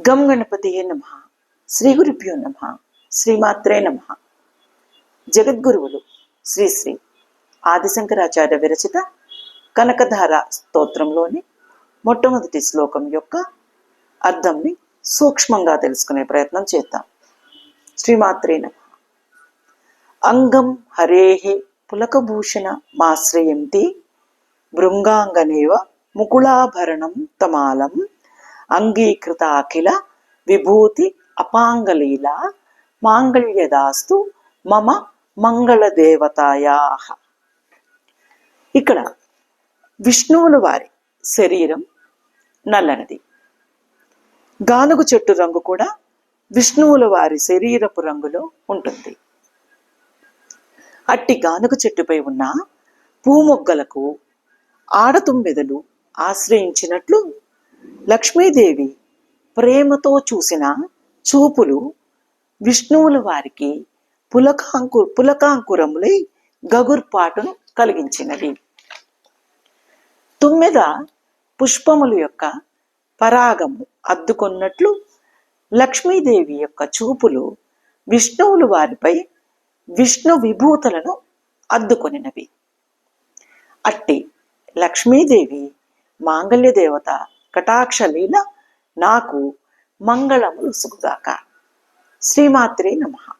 గం గణపతియే నమ. శ్రీ గురుభ్యో నమ. శ్రీమాత్రే నమ. జగద్గురువులు శ్రీ శ్రీ ఆదిశంకరాచార్య విరచిత కనకధార స్తోత్రంలోని మొట్టమొదటి శ్లోకం యొక్క అర్థంని సూక్ష్మంగా తెలుసుకునే ప్రయత్నం చేద్దాం. శ్రీమాత్రే నమ. అంగం హరేహే పులకభూషణ మాశ్రయంతి భృంగాంగనేవ ముకుళాభరణం తమాలం అంగీకృత అఖిల విభూతి అపాంగలీల మాంగళ్యదాస్తు మమ మంగళదేవతాయా. ఇక్కడ విష్ణువుల వారి శరీరం నల్లనిది. గానుగు చెట్టు రంగు కూడా విష్ణువుల వారి శరీరపు రంగులో ఉంటుంది. అట్టి గానుగు చెట్టుపై ఉన్న పూమొగ్గలకు ఆడతుమ్మెదలు ఆశ్రయించినట్లు లక్ష్మీదేవి ప్రేమతో చూసిన చూపులు విష్ణువుల వారికి పులకాంకు పులకాంకురములై గగుర్పాటును కలిగించినవి. తుమ్మెద పుష్పములు యొక్క పరాగము అద్దుకొన్నట్లు లక్ష్మీదేవి యొక్క చూపులు విష్ణువులు వారిపై విష్ణు విభూతులను అద్దుకొనినవి. అట్టి లక్ష్మీదేవి మాంగళ్య దేవత కటాక్ష లీల నాకు మంగళములు సుగుగాక. శ్రీమాత్రే నమః.